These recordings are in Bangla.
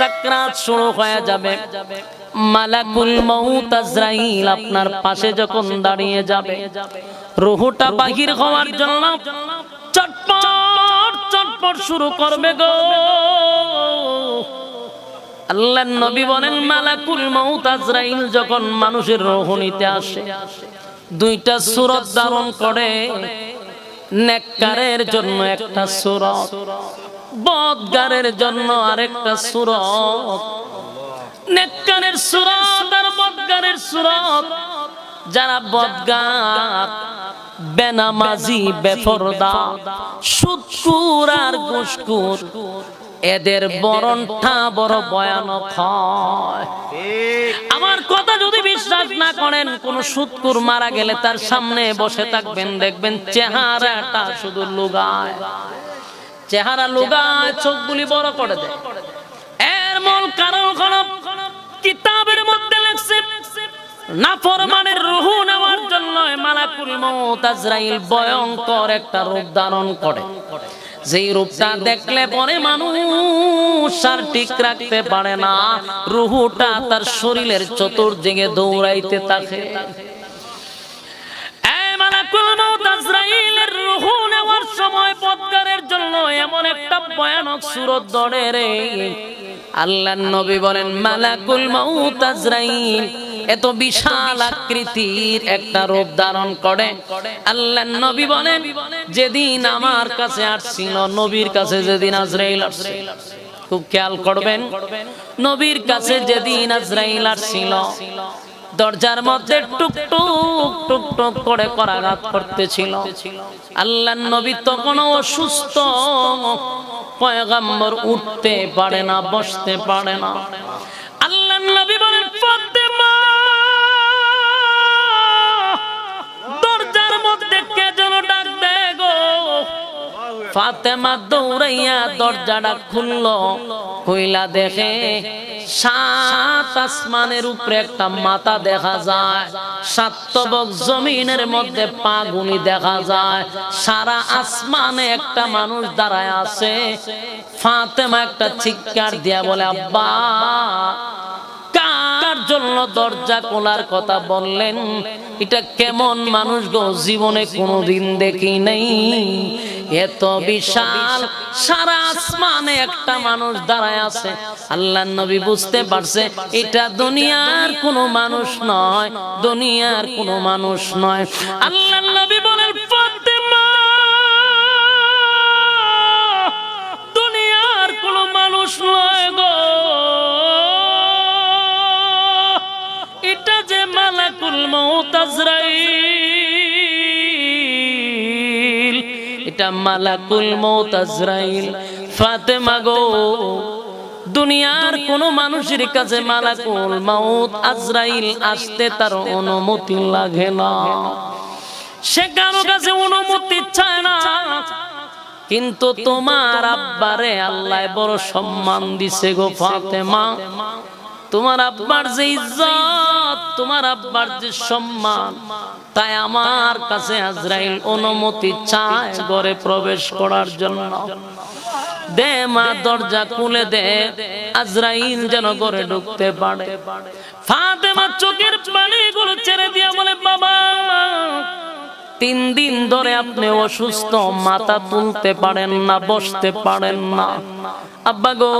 সাকরাত শুরু হয়ে যাবে। মালাকুল মউত আজরাইল আপনার পাশে যখন দাঁড়িয়ে যাবে। রুহুটা বাহির হওয়ার জন্য চটপট চটপট শুরু করবে গো। আল্লাহ নবী বলেন, মালাকুল মউত আজরাইল যখন মানুষের রোহণীতে আসে, দুইটা সুরত ধারণ করে। নেককারের জন্য একটা সুরত। বদগারের জন্য আরেকটা সুরত। সুরত আর বদগারের সুরত। যারা বদগার, বেনামাজি, বেফরদা, সুৎকুর আর ঘুষকুর এদের বরণটা বড় ভয়ানক হয়। আমার কথা যদি বিশ্বাস না করেন, কোন সুৎকুর মারা গেলে তার সামনে বসে থাকবেন, দেখবেন চেহারাটা শুধু লুগায়। চেহারা লুগায় চোখগুলি বড় করে দেয়। এর মূল কারণ হলো কিতাবের মধ্যে লেখছে নাফরমানের রুহু নেওয়ার জন্য মালাকুল মউত আজরাইল ভয়ঙ্কর একটা রূপ ধারণ করে। যেই রূপটা দেখলে পরে মানুষ আর ঠিক রাখতে পারে না। রুহুটা তার শরীরের চতুর্দিকে দৌড়াইতে থাকে। পদ্মারের এমন একটা ভয়ানক সুরত ধরে রে। আল্লাহ নবী বলেন, মালাকুল মউত এত বিশাল আকৃতির একটা রূপ ধারণ করে। আল্লাহ নবী বলেন, যেদিন আমার কাছে আসছিল, নবীর কাছে যেদিন আজরাইল আসছিল খুব খেয়াল করবেন, নবীর কাছে যেদিন আজরাইল আসছিল দরজার মধ্যে টুক টুক টুক টুক করে করাঘাত করতেছিল। আল্লাহ নবী তখন অসুস্থ। পয়গাম্বর উঠতে পারে না, বসতে পারে না। আল্লাহ নবী বলেন দরজার মধ্যে কে যেন ডাক ফাতেমা দৌড়াইয়া দরজাটা খুললো। কইলা, দেখে সাত আসমানের উপরে একটা মাথা দেখা যায় সাতবক জমিনের মধ্যে পাগুনি দেখা যায়। সারা আসমানে একটা মানুষ দাঁড়ায় আছে। ফাতেমা একটা চিৎকার দিয়া বলে, আব্বা, কার জন্য দরজা খোলার কথা বললেন? এটা কেমন মানুষ গো? জীবনে কোনোদিন দেখি নেই। এত বিশাল, সারা আসমানে একটা মানুষ দাঁড়ায় আছে। আল্লাহ নবী বুঝতে পারছে, এটা দুনিয়ার কোনো মানুষ নয়, দুনিয়ার কোনো মানুষ নয়। আল্লাহ আজরাইল। এটা মালাকুল আজরাইল। ফাতেমা গো, দুনিয়ার কোন মানুষের কাছে মালাকুল মাউত আজরাইল আসতে তার অনুমতি লাগে না। সে কারও কাছে অনুমতি চায় না। কিন্তু তোমার আব্বারে আল্লাহ বড় সম্মান দিছে গো ফাতেমা। তোমার আব্বার যে ইজ্জত, তোমার আব্বার যে সম্মান, তাই আমার কাছে আজরাইল অনুমতি চায় ঘরে প্রবেশ করার জন্য। দে মা, দরজা খুলে দে, আজরাইল যেন ঘরে ঢুকতে পারে। ফাতেমা চোখের পানিগুলো ছেড়ে দিয়া বলে, বাবা, তিন দিন ধরে আপনি অসুস্থ, মাথা তুলতে পারেন না, বসতে পারেন না। আব্বা গো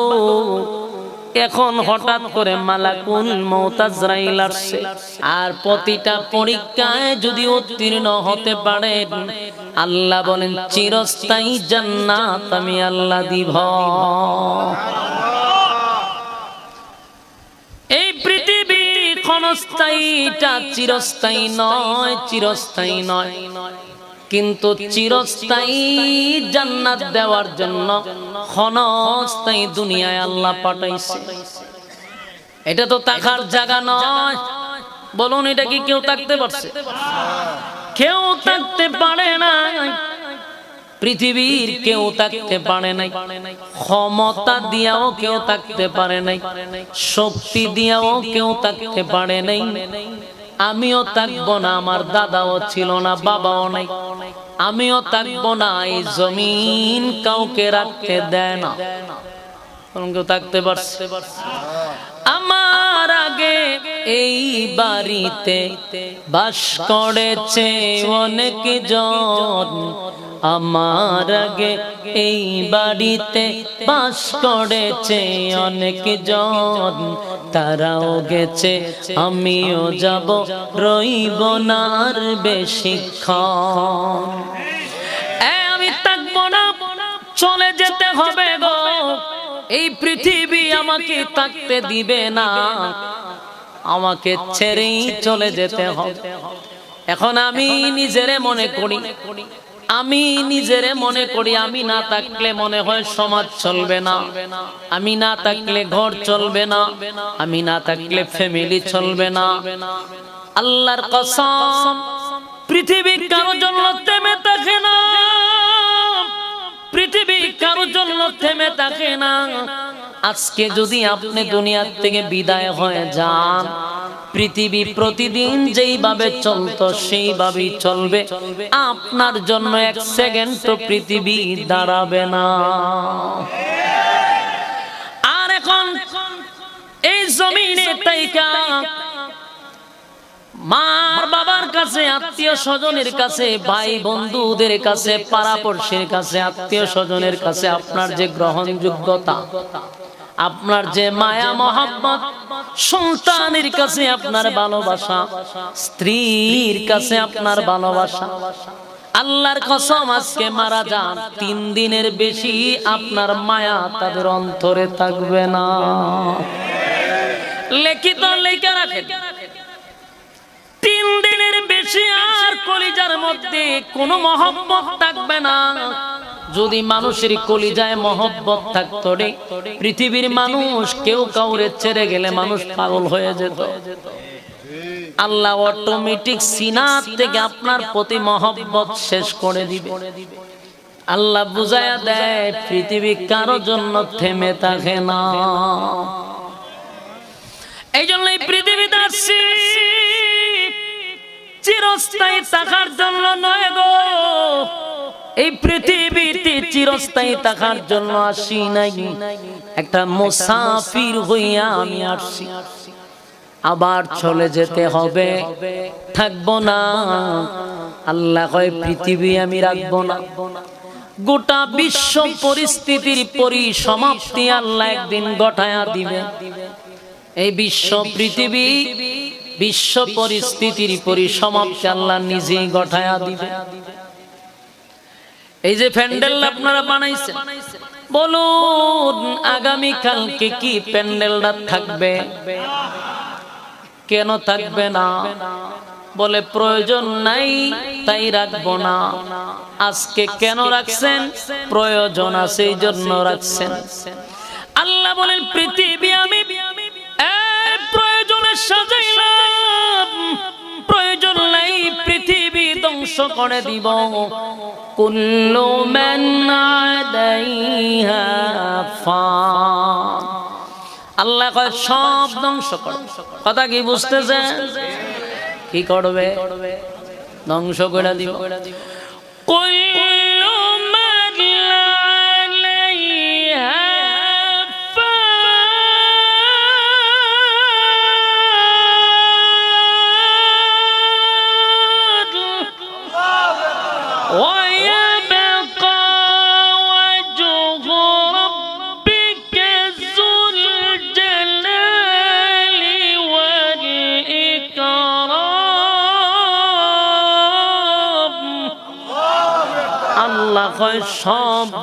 এখন হঠাৎ করে মালাকুল মৌতাজরাইল আসছে। আর প্রতিটা পরীক্ষায় যদি উত্তীর্ণ হতে পারেন আল্লাহ বলেন, চিরস্থায়ী জান্নাত আমি আল্লাহ দিব। এই পৃথিবী ক্ষণস্থায়ীটা চিরস্থায়ী নয় চিরস্থায়ী নয়। কিন্তু চিরস্থায়ী জান্নাত দেওয়ার জন্য ক্ষণস্থায়ী দুনিয়ায় আল্লাহ পাঠাইছে। এটা তো তাকার জায়গা নয়। বলুন, এটা কি কেউ থাকতে পারছে? কেউ থাকতে পারে না পৃথিবীর কেউ থাকতে পারে নাই। ক্ষমতা দিয়াও কেউ থাকতে পারে নাই। শক্তি দিয়াও কেউ থাকতে পারে নাই। আমিও থাকব না, আমার দাদাও ছিল না, বাবাও নাই। আমিও থাকব না, এই জমিন কাউকে রাখতে দেয় না। আমার আগে এই বাড়িতে বাস করেছে অনেক জন। আমার আগে এই বাড়িতে বাস করেছে অনেক জন। তারাও গেছে, আমিও যাব, রইব না আর বেশিক্ষণ আমি থাকব না, চলে যেতে হবে গো। এই পৃথিবী আমাকে থাকতে দিবে না। আমাকে ছেড়েই চলে যেতে হবে। এখন আমি নিজেরে মনে করি আমি নিজেরে মনে করি, আমি না থাকলে মনে হয় সমাজ চলবে না। আমি না থাকলে ঘর চলবে না। আমি না থাকলে ফ্যামিলি চলবে না। আল্লাহর কসম, পৃথিবী কারও জন্য থেমে থাকে না। পৃথিবী কারও জন্য থেমে থাকে না। আজকে যদি আপনি দুনিয়ার থেকে বিদায় হয়ে যান পৃথিবী প্রতিদিন যেইভাবে চলতো, সেইভাবেই চলবে। আপনার জন্য এক সেকেন্ড তো পৃথিবী দাঁড়াবে না। আর এখন এই জমিনে তাইকা মার বাবার কাছে, আত্মীয় স্বজনের কাছে, ভাই বন্ধুদের কাছে পাড়াপড়শির কাছে, আত্মীয় স্বজনের কাছে আপনার যে গ্রহণযোগ্যতা, আপনার যে মায়া মহাব্বত সন্তানের কাছে আপনার ভালোবাসা স্ত্রীর কাছে আপনার ভালোবাসা। আল্লাহর কসম আজকে মারা যান। তিন দিনের বেশি আপনার মায়া তাদের অন্তরে থাকবে না। লিখিত লেখা রাখেন। তিন দিনের বেশি আর কলিজার মধ্যে কোনো মহব্বত থাকবে না। যদি মানুষের কলিজায় মহব্বত থাকতো রে, পৃথিবীর মানুষ কেউ কাউরে ছেড়ে গেলে মানুষ পাগল হয়ে যেত। আল্লাহ অটোমেটিক সিনার থেকে আপনার প্রতি মহব্বত শেষ করে দিবে। আল্লাহ বুঝায়া দেয়, পৃথিবী কারও জন্য থেমে থাকে না। এই জন্য এই পৃথিবীতে আসছি চিরস্থায়ী থাকার জন্য নয় গো। এই পৃথিবীতে চিরস্থায়ী থাকার জন্য আসি নাই। একটা মুসাফির হইয়া আমি আসছি আবার চলে যেতে হবে। থাকব না। আল্লাহ কয়, পৃথিবী আমি রাখব না। গোটা বিশ্ব পরিস্থিতির পরিসমাপ্তি আল্লাহ একদিন গঠায়া দিবে। এই বিশ্ব পৃথিবী, বিশ্ব পরিস্থিতির পরিসমাপ্তি আল্লাহ নিজেই গঠায়া দিবে। এই যে প্যান্ডেল আপনারা বানাইছেন, বলুন আগামী কালকে কি প্যান্ডেলটা থাকবে? কেন থাকবে না? বলে প্রয়োজন নাই, তাই রাখব না। আজকে কেন রাখছেন? প্রয়োজন আছে এই জন্য রাখছেন। আল্লাহ বলেন, পৃথিবী আমি এই প্রয়োজনে ধ্বংস করে দিব। কুল্লু আল্লাহ কয়, সব ধ্বংস করে। কথা কি বুঝতেছেন কি করবে? ধ্বংস করে দিব। কুল্লু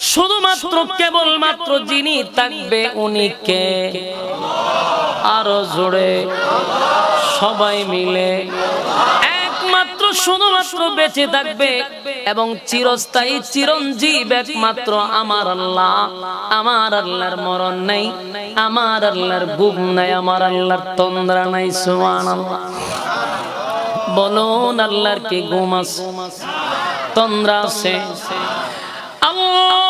শুধুমাত্র কেবলমাত্র যিনি থাকবে উনি কে আরও জোরে। সবাই মিলে। একমাত্র শুধুমাত্র বেঁচে থাকবে এবং চিরস্থায়ী চিরঞ্জীব একমাত্র আমার আল্লাহ। আমার আল্লাহর মরণ নেই আমার আল্লাহর গুম নাই আমার আল্লাহর তন্দ্রা নাই সুমান আল্লাহ বলুন আল্লাহর কি গুম আছে? তন্দ্রা আছে। আল্লাহু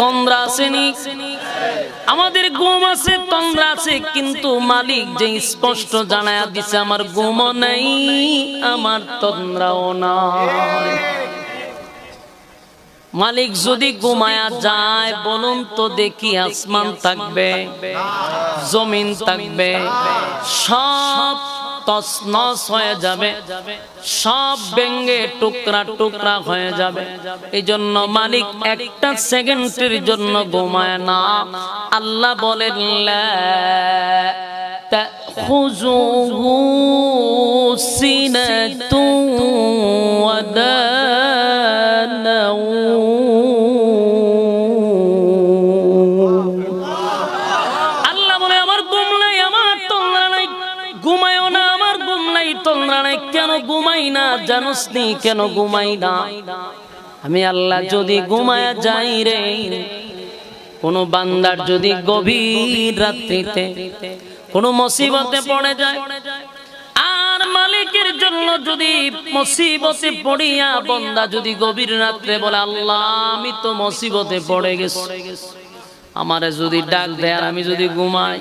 তন্দ্রা আসেনি। আমাদের ঘুম আছে, তন্দ্রা আছে, কিন্তু মালিক যে স্পষ্ট জানায়া দিছে, আমার ঘুমও নাই, আমার তন্দ্রাও নাই। মালিক যদি ঘুমায়া যায়, বলুন তো দেখি আসমান থাকবে, জমিন থাকবে, সব তসনস হয়ে যাবে, সব ব্যঙ্গে টুকরা টুকরা হয়ে যাবে। এই জন্য মালিক একটা সেকেন্ডের জন্য ঘুমায় না। আল্লাহ বলেন খুজু সিনে তু জানোস নি কেন ঘুমাই না? আমি আল্লাহ যদি ঘুমায়া যাই রে, কোন বান্দার যদি গভীর রাত্রিতে কোন মুসিবতে পড়ে যায়, আর মালিকের জন্য যদি মুসিবতে পড়িয়া বন্দা যদি গভীর রাত্রে বলে, আল্লাহ, আমি তো মুসিবতে পড়ে গেছি। আমারে যদি ডাক দেয় আর আমি যদি ঘুমাই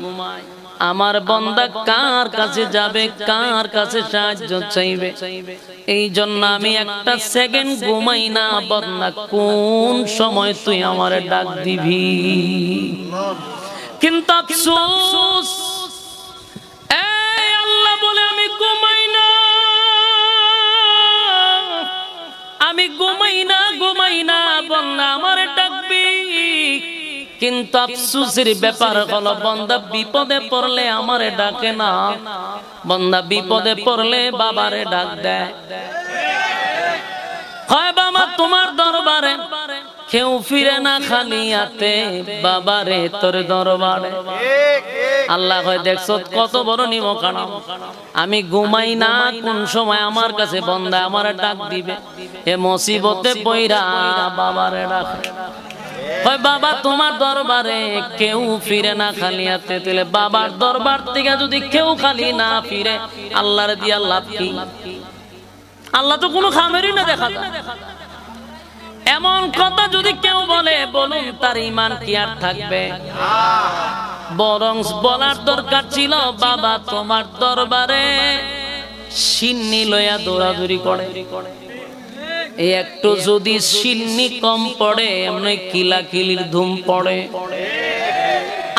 আমার বন্দা কার কাছে যাবে, কার কাছে সাহায্য চাইবে? এই জন্য আমি একটা সেকেন্ড ঘুমাই না, বন্দা, কোন সময় তুই আমারে ডাক দিবি? কিন্তু আফসোস আল্লাহ বলে আমি ঘুমাই না। আমি ঘুমাই না ঘুমাই না, বন্দা, আমারে ডাকবি কিন্তু আফসুসের ব্যাপার হলো, বন্দা বিপদে পড়লে আমারে ডাকে না। বন্দা বিপদে পড়লে বাবারে ডাক দেয়। হয় বাবা, তোমার দরবারে কেউ ফিরে না খালি হাতে বাবারে তোর দরবারে। আল্লাহ হয় দেখছ কত বড় নিমখানা আমি ঘুমাই না, কোন সময় আমার কাছে বন্দা আমার ডাক দিবে। এ মুসিবতে পইরা বাবারে ডাকে। হয়, বাবা, তোমার দরবারে কেউ ফিরে না খালি হাতে তুলে বাবার দরবার থেকে যদি কেউ খালি না ফিরে, আল্লাহর দিয়া লাভ কি? আল্লাহ তো কোনো খামেরই না দেখা যায়। এমন কথা যদি কেউ বলে, বলুন তার ইমান কি আর থাকবে? বরং বলার দরকার ছিল, বাবা, তোমার দরবারে সিন্নি লইয়া দৌড়াদৌড়ি করে। এই একটু যদি সিন্নি কম পড়ে, এমনি কিলাকিলির ধুম পড়ে।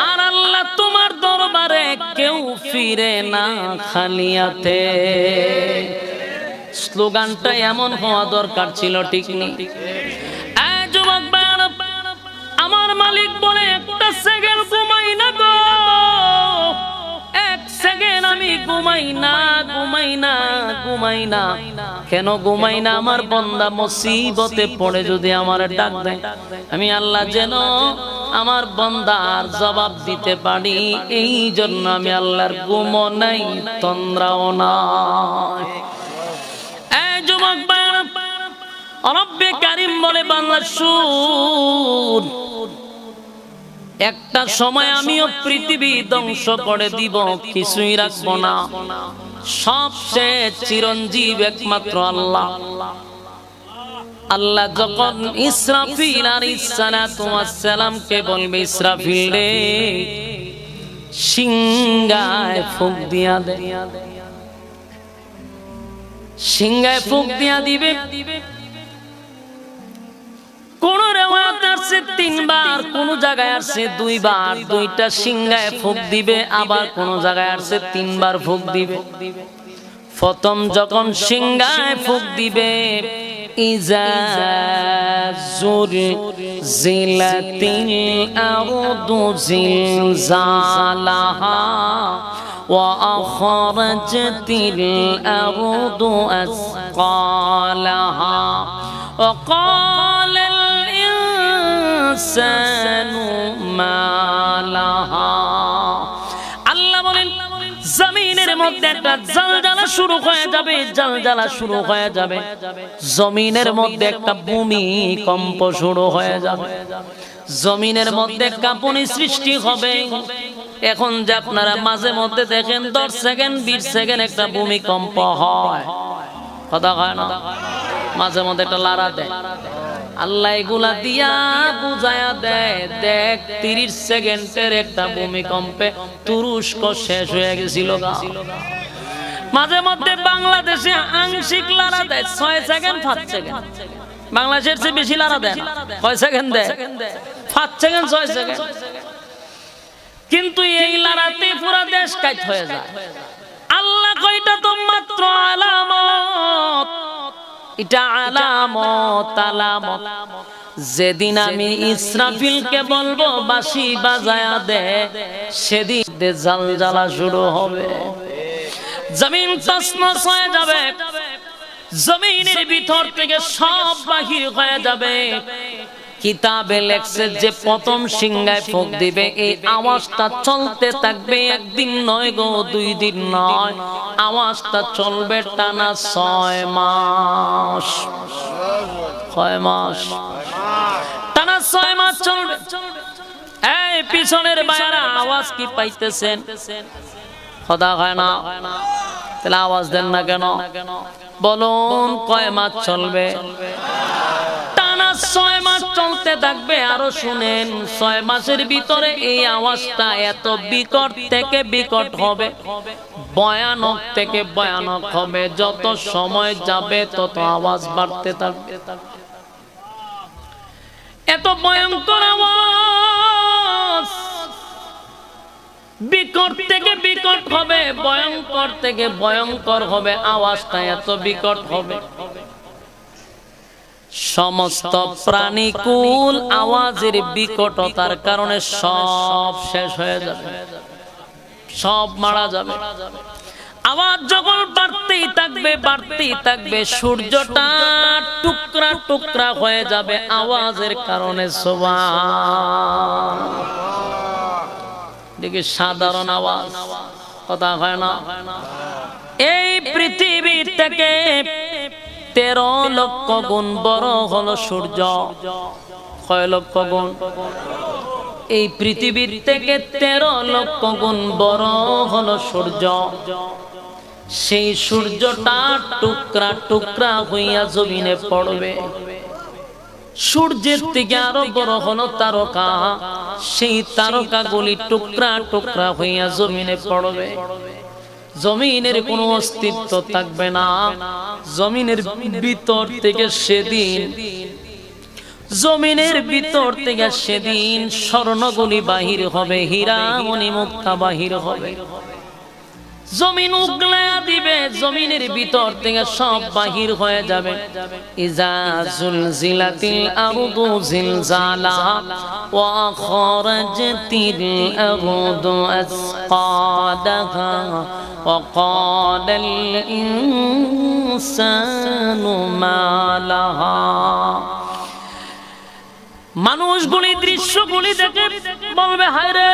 আর আল্লাহ তোমার দরবারে কেউ ফিরে না খালিয়াতে। স্লোগানটা এমন হওয়া দরকার ছিল, ঠিক নেই। না না না। না? আমার বন্দা মুসিবতে পড়ে যদি আমার ডাক দেয়। আমি আল্লাহ যেন আমার বন্দার জবাব দিতে পারি। এই জন্য আমি আল্লাহর ঘুমও নাই, তন্দ্রাও এই যুবক কারিম বলে বাংলা সুর। একটা সময় আমিও পৃথিবী ধ্বংস করে দিব, কিছুই রাখব না। সবচেয়ে চিরঞ্জীব একমাত্র আল্লাহ। আল্লাহ যখন ইসরাফিল আর সালামকে বলবে, ইসরাফিল রে সিংগায় ফুক দিয়া দে। সিংগায় ফুক দিয়া দিবে। কোন রেওয়ায়ত আসছে তিনবার কোন জায়গায় আসছে দুইবার দুইটা সিংহায় ফুক দিবে আবার কোন জায়গায় আসছে তিনবার ফুক দিবে প্রথম যখন সিংহায় ফুক দিবে ইজা জুর জিলাতিল আরদু জিলজালাহা وأخرجت الأرض أثقالها وقال জমিনের মধ্যে একটা জলজালা শুরু হয়ে যাবে শুরু হয়ে যাবে। জমিনের মধ্যে একটা ভূমিকম্প শুরু হয়ে যাবে। জমিনের মধ্যে সৃষ্টি হবে। এখন যে আপনারা মাঝে মধ্যে দেখেন, দশ সেকেন্ড, বিশ সেকেন্ড একটা ভূমিকম্প হয়। কথা হয় না? মাঝে মধ্যে একটা লারা দেয়। আল্লাহ এগুলা দিয়া বুঝায়া দেয়, দেখ, তিরিশ সেকেন্ডের একটা ভূমিকম্পে তুরস্ক শেষ হয়ে গেছিল। মাঝে মধ্যে বাংলাদেশে আংশিক লারা দেয়, ছয় সেকেন্ড পাঁচ সেকেন্ড। বাংলাদেশের চেয়ে বেশি লারা দেয়। কয় সেকেন্ড দেয়? পাঁচ সেকেন্ড, ছয় সেকেন্ড। কিন্তু এই লারাতে পুরা দেশ কাজ হয়ে যায়। আল্লাহ কইটা তো মাত্র আলামত। এটা আলামত আলামত যেদিন আমি ইসরাফিল কে বলব বাসি বাজায়া দে সেদিন দে জাল জ্বালা শুরু হবে। জমিন তসমস হয়ে যাবে। জমিনের ভিতর থেকে সব বাহির হয়ে যাবে। কিতাবে লেখছে যে প্রথম সিংহায় ফুক দিবে, এই আওয়াজটা চলতে থাকবে একদিন নয় গো, দুই দিন নয়। আওয়াজটা চলবে টানা ছয় মাস। ছয় মাস। টানা ছয় মাস চলবে। এই পিছনের বাইরা আওয়াজ কি পাইতেছেন? খোদা হয় না। তাহলে আওয়াজ দেন না কেন? বলুন, কয় মাস চলবে? ছয় মাস চলতে থাকবে, আরও শুনেন, ছয় মাসের ভিতরে এই আওয়াজটা এত বিকট থেকে বিকট হবে। ভয়ানক থেকে ভয়ানক হবে, যত সময় যাবে তত আওয়াজ বাড়তে থাকবে। এত ভয়ঙ্কর আওয়াজ। বিকট থেকে বিকট হবে, ভয়ঙ্কর থেকে ভয়ঙ্কর হবে, আওয়াজটা এত বিকট হবে। সমস্ত প্রাণীকুল আওয়াজের বিকটতার কারণে সব শেষ হয়ে যাবে। সব মারা যাবে। আওয়াজ যখন বাড়তেই থাকবে বাড়তেই থাকবে, সূর্যটা টুকরা টুকরা হয়ে যাবে আওয়াজের কারণে দেখি সাধারণ আওয়াজ, কথা হয় না? এই পৃথিবী থেকে তেরো লক্ষ গুণ বড় হলো সূর্য। কয় লক্ষ গুণ? এই পৃথিবীর থেকে তেরো লক্ষ গুণ বড় হলো সূর্য। সেই সূর্যটা টুকরা টুকরা হইয়া জমিনে পড়বে। সূর্যের থেকে আরও বড় হলো তারকা। সেই তারকা গুলি টুকরা টুকরা হইয়া জমিনে পড়বে। জমিনের কোন অস্তিত্ব থাকবে না। জমিনের ভিতর থেকে সেদিন, জমিনের ভিতর থেকে সেদিন স্বর্ণগুলি বাহির হবে হীরা মণি মুক্তা বাহির হবে। জমিন উগলায়া দিবে, জমিনের ভিতর থেকে সব বাহির হয়ে যাবে। ইজা জুলজিলাতিল আরদু জিলজালাহা ওয়া খরাজাতিল আরদু আসকালাহা ওয়া ক্বালাল ইনসানু মা লাহা মানুষগুলি দৃশ্যগুলি দেখে বলবে হায় রে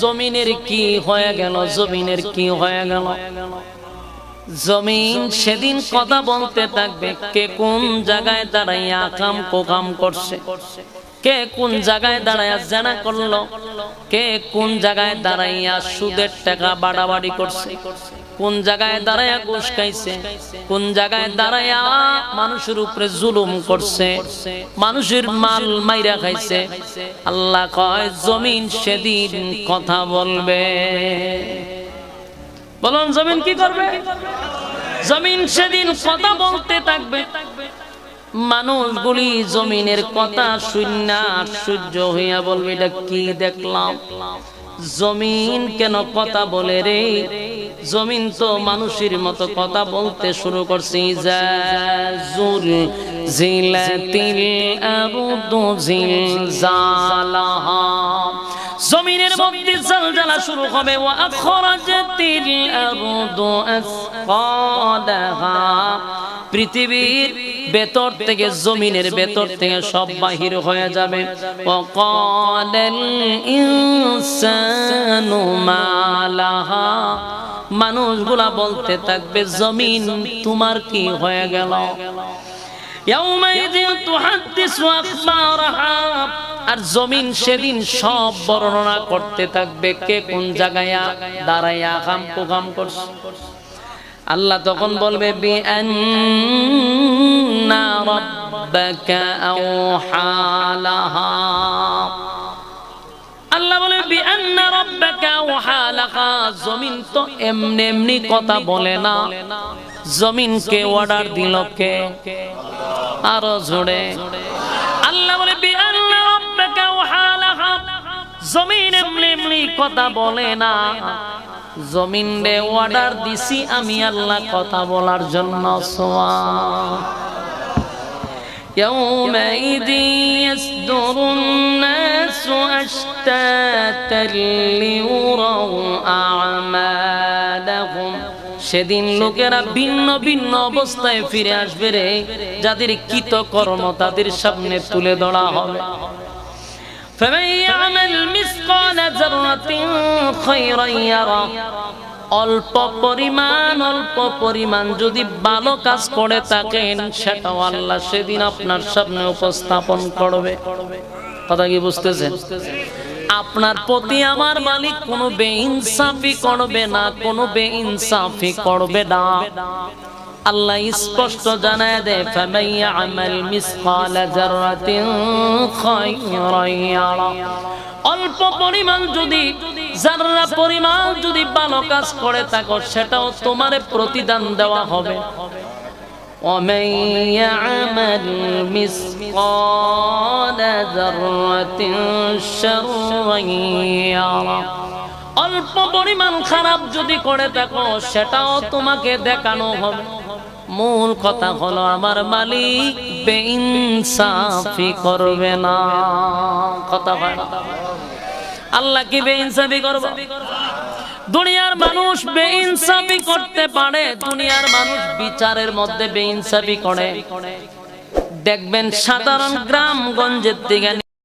জমিনের কি হয়ে গেল, জমিনের কি হয়ে গেল? জমিন সেদিন কথা বলতে থাকবে, কে কোন জায়গায় দাঁড়াইয়া কাম কোকাম করছে? কে কোন জায়গায় দাঁড়াইয়া জানা করল? কে কোন জায়গায় দাঁড়াইয়া সুদের টাকা বাড়াবাড়ি করছে? কোন জায়গায় দাঁড়াইয়া ঘুষ খাইছে, কোন জায়গায় দাঁড়াইয়া মানুষের উপরে জুলুম করছে, মানুষের মাল মাইরা খাইছে। আল্লাহ কয়, জমিন সেদিন কথা বলবে। বলুন, জমিন কি করবে? জমিন সেদিন কথা বলতে থাকবে। মানুষগুলি জমিনের কথা শূন্য আশ্চর্য হইয়া বলবে, এটা কি দেখলাম? জমিন কেন কথা বলে রে? জমিন তো মানুষের মতো কথা বলতে শুরু করছে। জাজুল জিলাতিল আরদু জিলজালাহা। জমিনের মধ্যে জলজালা শুরু হবে। ওয়া আখরাজাতিল আরদু আসকালাহা পৃথিবীর ভেতর থেকে জমিনের ভেতর থেকে সব বাহির হয়ে যাবে। মানুষগুলা বলতে থাকবে জমিন তোমার কি হয়ে গেল? আর জমিন সেদিন সব বর্ণনা করতে থাকবে কে কোন জায়গায় দাঁড়াইয়া কাম কাম করছে। আল্লাহ তখন বলবে বি আন্না রাব্বাকা আওহালাহা। আল্লাহ বলে বি আন্না রাব্বাকা আওহালাহা। জমিন তো এমনি এমনি কথা বলে না। জমিনকে অর্ডার দিল কে? আরও জোরে। আল্লাহ বলে বি আন্না রাব্বাকা আওহালাহা। জমিন এমনি এমনি কথা বলে না। জমিন রে অর্ডার দিছি আমি আল্লাহ কথা বলার জন্য সোয়া يومئذ يصدر الناس أشتاتا ليروا أعمالهم সেদিন লোকেরা ভিন্ন ভিন্ন অবস্থায় ফিরে আসবে রে যাদের কৃত কর্ম তাদের সামনে তুলে ধরা হবে فمن يعمل مثقال ذرة خيرا يره অল্প পরিমাণ অল্প পরিমাণ যদি ভালো কাজ করে থাকেন সেটাও আল্লাহ সেদিন আপনার সামনে উপস্থাপন করবে কথা কি বুঝতেছেন আপনার প্রতি আমার মালিক কোনো বেইনসাফি করবে না কোনো বেইনসাফি করবে না আল্লাহ স্পষ্ট জানায় দেয় ফামাইয়া আমাল মিসকালা জাররাতিন খায়রান ইয়ারা অল্প পরিমাণ যদি যারা পরিমাণ যদি ভালো কাজ করে থাকো সেটাও তোমার প্রতিদান দেওয়া হবে ومن يعمل مثقال ذرة شرا يره অল্প পরিমাণ খারাপ যদি করে থাকো সেটাও তোমাকে দেখানো হবে মূল কথা হলো আমার মালিক বেইনসাফি করবে না। কথা হয়। আল্লাহ কি বেইনসাফি করবে? দুনিয়ার মানুষ বেইনসাফি করতে পারে, দুনিয়ার মানুষ বিচারের মধ্যে বেইনসাফি করে। দেখবেন সাধারণ গ্রামগঞ্জের দিকে